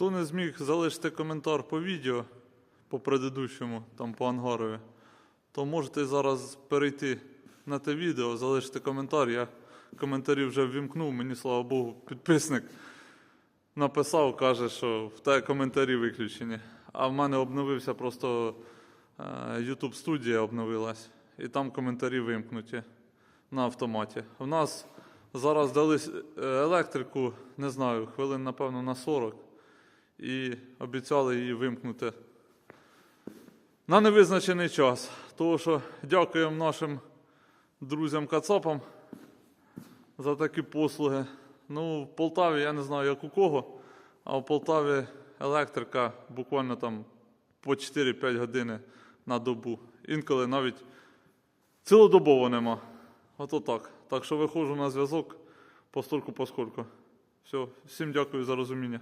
Хто не зміг залишити коментар по відео, по предыдущому, там по ангарові, то можете зараз перейти на те відео, залишити коментар. Я коментарі вже ввімкнув, мені слава Богу, підписник написав, каже, що в тебе коментарі виключені. А в мене обновився просто е, YouTube студія обновилась, і там коментарі вимкнуті на автоматі. У нас зараз дали е, електрику, не знаю, хвилин, напевно, на 40, і обіцяли її вимкнути на невизначений час. Тому що дякуємо нашим друзям-кацапам за такі послуги. Ну, в Полтаві я не знаю, як у кого, а в Полтаві електрика буквально там по 4-5 години на добу. Інколи навіть цілодобово нема. Ото так. Так що виходжу на зв'язок постольку поскольку. Все, всім дякую за розуміння.